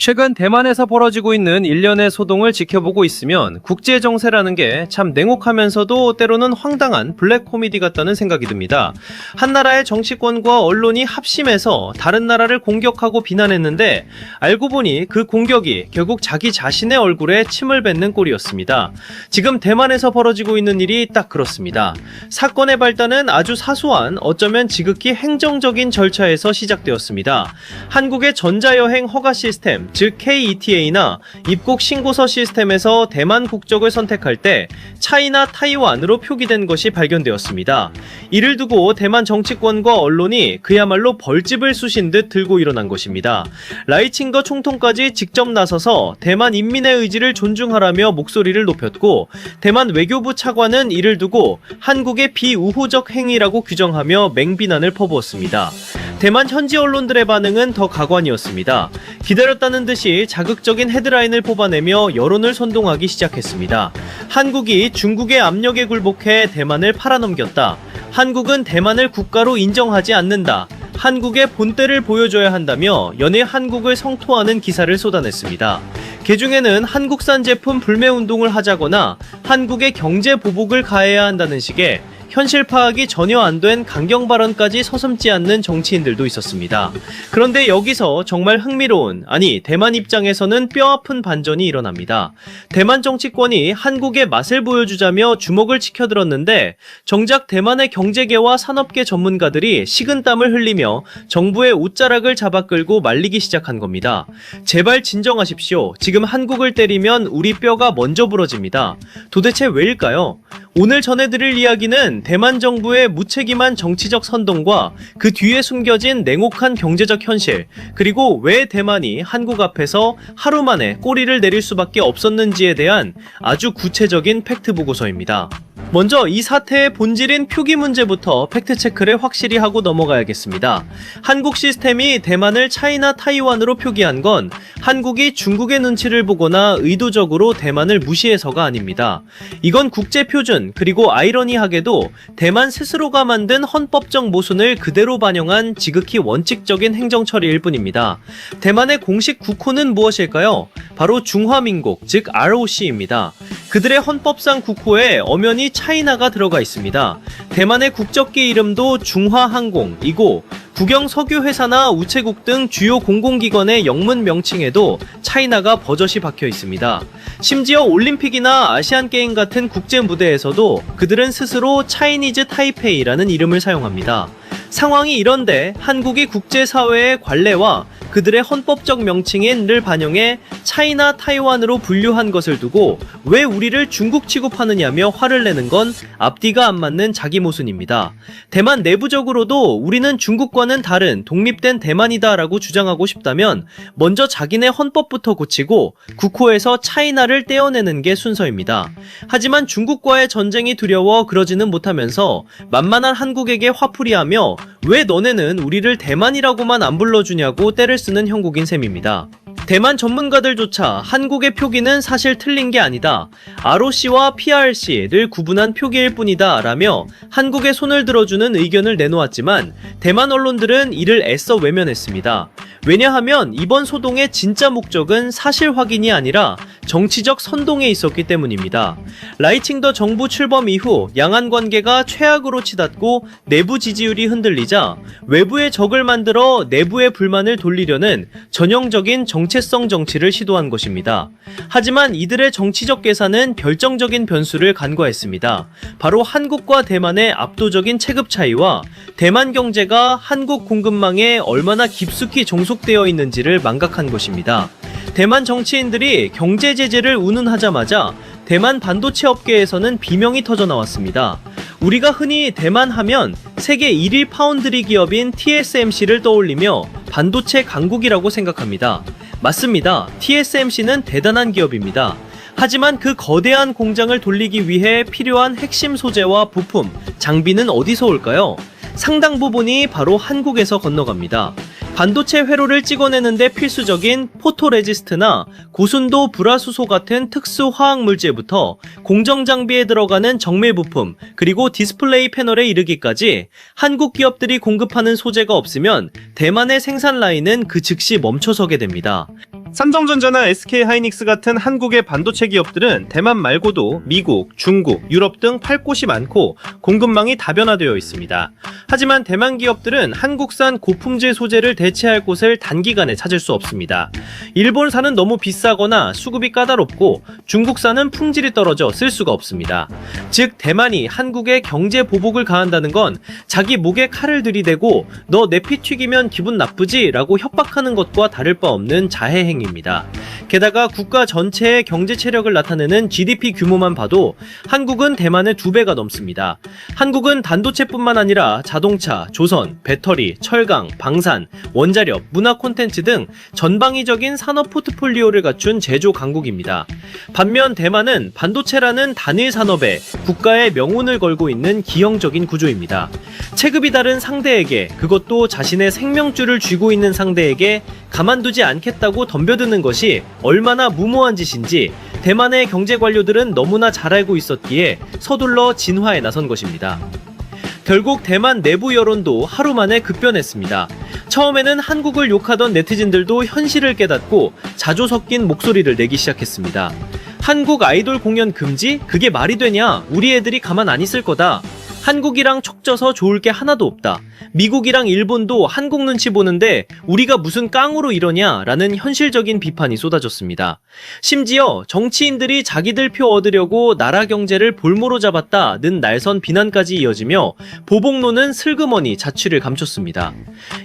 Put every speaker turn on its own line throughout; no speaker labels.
최근 대만에서 벌어지고 있는 일련의 소동을 지켜보고 있으면 국제 정세라는 게 참 냉혹하면서도 때로는 황당한 블랙 코미디 같다는 생각이 듭니다. 한 나라의 정치권과 언론이 합심해서 다른 나라를 공격하고 비난했는데 알고 보니 그 공격이 결국 자기 자신의 얼굴에 침을 뱉는 꼴이었습니다. 지금 대만에서 벌어지고 있는 일이 딱 그렇습니다. 사건의 발단은 아주 사소한 어쩌면 지극히 행정적인 절차에서 시작되었습니다. 한국의 전자여행 허가 시스템, 즉 KETA나 입국 신고서 시스템에서 대만 국적을 선택할 때 차이나 타이완으로 표기된 것이 발견되었습니다. 이를 두고 대만 정치권과 언론이 그야말로 벌집을 쑤신 듯 들고 일어난 것입니다. 라이칭거 총통까지 직접 나서서 대만 인민의 의지를 존중하라며 목소리를 높였고 대만 외교부 차관은 이를 두고 한국의 비우호적 행위라고 규정하며 맹비난을 퍼부었습니다. 대만 현지 언론들의 반응은 더 가관이었습니다. 기다렸다는 듯이 자극적인 헤드라인을 뽑아내며 여론을 선동하기 시작했습니다. 한국이 중국의 압력에 굴복해 대만을 팔아넘겼다. 한국은 대만을 국가로 인정하지 않는다. 한국의 본때를 보여줘야 한다며 연일 한국을 성토하는 기사를 쏟아냈습니다. 개중에는 한국산 제품 불매 운동을 하자거나 한국의 경제 보복을 가해야 한다는 식의 현실 파악이 전혀 안 된 강경 발언까지 서슴지 않는 정치인들도 있었습니다. 그런데 여기서 정말 흥미로운, 아니, 대만 입장에서는 뼈 아픈 반전이 일어납니다. 대만 정치권이 한국의 맛을 보여주자며 주목을 치켜들었는데, 정작 대만의 경제계와 산업계 전문가들이 식은땀을 흘리며 정부의 옷자락을 잡아 끌고 말리기 시작한 겁니다. 제발 진정하십시오. 지금 한국을 때리면 우리 뼈가 먼저 부러집니다. 도대체 왜일까요? 오늘 전해드릴 이야기는 대만 정부의 무책임한 정치적 선동과 그 뒤에 숨겨진 냉혹한 경제적 현실, 그리고 왜 대만이 한국 앞에서 하루 만에 꼬리를 내릴 수밖에 없었는지에 대한 아주 구체적인 팩트 보고서입니다. 먼저 이 사태의 본질인 표기 문제부터 팩트체크를 확실히 하고 넘어가야겠습니다. 한국 시스템이 대만을 차이나 타이완으로 표기한 건 한국이 중국의 눈치를 보거나 의도적으로 대만을 무시해서가 아닙니다. 이건 국제 표준 그리고 아이러니하게도 대만 스스로가 만든 헌법적 모순을 그대로 반영한 지극히 원칙적인 행정 처리일 뿐입니다. 대만의 공식 국호는 무엇일까요? 바로 중화민국, 즉 ROC입니다. 그들의 헌법상 국호에 엄연히 차이나가 들어가 있습니다. 대만의 국적기 이름도 중화항공이고 국영 석유회사나 우체국 등 주요 공공기관의 영문 명칭에도 차이나가 버젓이 박혀 있습니다. 심지어 올림픽이나 아시안게임 같은 국제 무대에서도 그들은 스스로 차이니즈 타이페이라는 이름을 사용합니다. 상황이 이런데 한국이 국제사회의 관례와 그들의 헌법적 명칭인를 반영해 차이나 타이완으로 분류한 것을 두고 왜 우리를 중국 취급하느냐며 화를 내는 건 앞뒤가 안 맞는 자기 모순입니다. 대만 내부적으로도 우리는 중국과는 다른 독립된 대만이다라고 주장하고 싶다면 먼저 자기네 헌법부터 고치고 국호에서 차이나를 떼어내는 게 순서입니다. 하지만 중국과의 전쟁이 두려워 그러지는 못하면서 만만한 한국에게 화풀이하며 왜 너네는 우리를 대만이라고만 안 불러주냐고 때를 쓰는 형국인 셈입니다. 대만 전문가들조차 한국의 표기는 사실 틀린 게 아니다. ROC와 PRC를 구분한 표기일 뿐이다. 라며 한국의 손을 들어주는 의견을 내놓았지만 대만 언론들은 이를 애써 외면했습니다. 왜냐하면 이번 소동의 진짜 목적은 사실 확인이 아니라 정치적 선동에 있었기 때문입니다. 라이칭더 정부 출범 이후 양안 관계가 최악으로 치닫고 내부 지지율이 흔들리자 외부의 적을 만들어 내부의 불만을 돌리려는 전형적인 정체성 정치를 시도한 것입니다. 하지만 이들의 정치적 계산은 결정적인 변수를 간과했습니다. 바로 한국과 대만의 압도적인 체급 차이와 대만 경제가 한국 공급망에 얼마나 깊숙이 종속되어 있는지를 망각한 것입니다. 대만 정치인들이 경제 제재를 운운하자마자 대만 반도체 업계에서는 비명이 터져 나왔습니다. 우리가 흔히 대만 하면 세계 1위 파운드리 기업인 TSMC를 떠올리며 반도체 강국이라고 생각합니다. 맞습니다. TSMC는 대단한 기업입니다. 하지만 그 거대한 공장을 돌리기 위해 필요한 핵심 소재와 부품, 장비는 어디서 올까요? 상당 부분이 바로 한국에서 건너갑니다. 반도체 회로를 찍어내는데 필수적인 포토레지스트나 고순도 불화수소 같은 특수 화학 물질부터 공정 장비에 들어가는 정밀 부품 그리고 디스플레이 패널에 이르기까지 한국 기업들이 공급하는 소재가 없으면 대만의 생산 라인은 그 즉시 멈춰서게 됩니다.
삼성전자나 SK하이닉스 같은 한국의 반도체 기업들은 대만 말고도 미국, 중국, 유럽 등 팔 곳이 많고 공급망이 다변화되어 있습니다. 하지만 대만 기업들은 한국산 고품질 소재를 대체할 곳을 단기간에 찾을 수 없습니다. 일본산은 너무 비싸거나 수급이 까다롭고 중국산은 품질이 떨어져 쓸 수가 없습니다. 즉 대만이 한국에 경제 보복을 가한다는 건 자기 목에 칼을 들이대고 너 내 피 튀기면 기분 나쁘지? 라고 협박하는 것과 다를 바 없는 자해 행위 입니다. 게다가 국가 전체의 경제 체력을 나타내는 GDP 규모만 봐도 한국은 대만의 두 배가 넘습니다. 한국은 단도체뿐만 아니라 자동차, 조선, 배터리, 철강, 방산, 원자력, 문화 콘텐츠 등 전방위적인 산업 포트폴리오를 갖춘 제조 강국입니다. 반면 대만은 반도체라는 단일 산업에 국가의 명운을 걸고 있는 기형적인 구조입니다. 체급이 다른 상대에게 그것도 자신의 생명줄을 쥐고 있는 상대에게 가만두지 않겠다고 덤벼드는 것이 얼마나 무모한 짓인지 대만의 경제 관료들은 너무나 잘 알고 있었기에 서둘러 진화에 나선 것입니다. 결국 대만 내부 여론도 하루 만에 급변했습니다. 처음에는 한국을 욕하던 네티즌들도 현실을 깨닫고 자조 섞인 목소리를 내기 시작했습니다. 한국 아이돌 공연 금지? 그게 말이 되냐? 우리 애들이 가만 안 있을 거다. 한국이랑 척져서 좋을 게 하나도 없다. 미국이랑 일본도 한국 눈치 보는데 우리가 무슨 깡으로 이러냐? 라는 현실적인 비판이 쏟아졌습니다. 심지어 정치인들이 자기들 표 얻으려고 나라 경제를 볼모로 잡았다는 날선 비난까지 이어지며 보복론은 슬그머니 자취를 감췄습니다.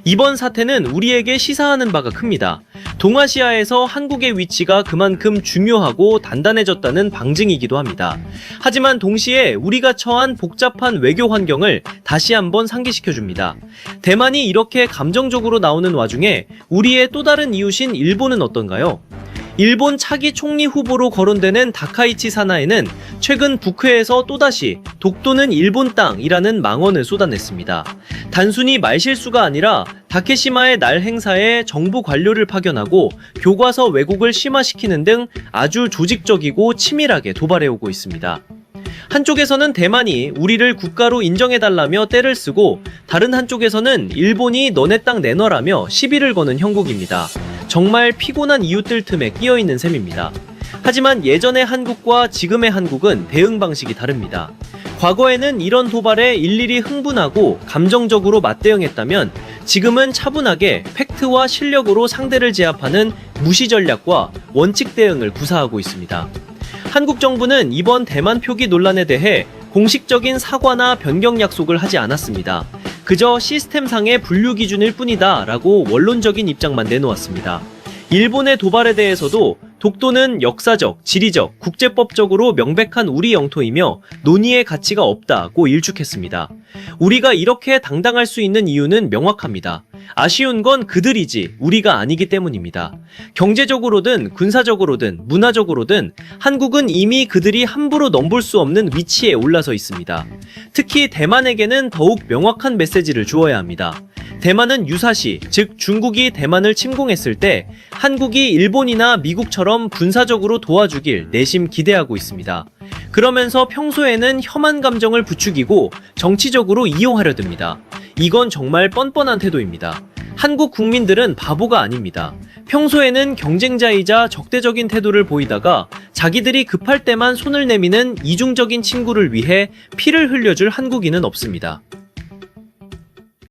이번 사태는 우리에게 시사하는 바가 큽니다. 동아시아에서 한국의 위치가 그만큼 중요하고 단단해졌다는 방증이기도 합니다. 하지만 동시에 우리가 처한 복잡한 외교 환경을 다시 한번 상기시켜 줍니다. 대만이 이렇게 감정적으로 나오는 와중에 우리의 또 다른 이웃인 일본은 어떤가요? 일본 차기 총리 후보로 거론되는 다카이치 사나이는 최근 북회에서 또다시 독도는 일본 땅이라는 망언을 쏟아냈습니다. 단순히 말실수가 아니라 다케시마의 날 행사에 정부 관료를 파견하고 교과서 왜곡을 심화시키는 등 아주 조직적이고 치밀하게 도발해오고 있습니다. 한쪽에서는 대만이 우리를 국가로 인정해달라며 떼를 쓰고 다른 한쪽에서는 일본이 너네 땅 내놔라며 시비를 거는 형국입니다. 정말 피곤한 이웃들 틈에 끼어 있는 셈입니다. 하지만 예전의 한국과 지금의 한국은 대응 방식이 다릅니다. 과거에는 이런 도발에 일일이 흥분하고 감정적으로 맞대응했다면 지금은 차분하게 팩트와 실력으로 상대를 제압하는 무시 전략과 원칙 대응을 구사하고 있습니다. 한국 정부는 이번 대만 표기 논란에 대해 공식적인 사과나 변경 약속을 하지 않았습니다. 그저 시스템상의 분류 기준일 뿐이다 라고 원론적인 입장만 내놓았습니다. 일본의 도발에 대해서도 독도는 역사적, 지리적, 국제법적으로 명백한 우리 영토이며 논의의 가치가 없다고 일축했습니다. 우리가 이렇게 당당할 수 있는 이유는 명확합니다. 아쉬운 건 그들이지 우리가 아니기 때문입니다. 경제적으로든 군사적으로든 문화적으로든 한국은 이미 그들이 함부로 넘볼 수 없는 위치에 올라서 있습니다. 특히 대만에게는 더욱 명확한 메시지를 주어야 합니다. 대만은 유사시, 즉 중국이 대만을 침공했을 때 한국이 일본이나 미국처럼 군사적으로 도와주길 내심 기대하고 있습니다. 그러면서 평소에는 혐한 감정을 부추기고 정치적으로 이용하려 듭니다. 이건 정말 뻔뻔한 태도입니다. 한국 국민들은 바보가 아닙니다. 평소에는 경쟁자이자 적대적인 태도를 보이다가 자기들이 급할 때만 손을 내미는 이중적인 친구를 위해 피를 흘려줄 한국인은 없습니다.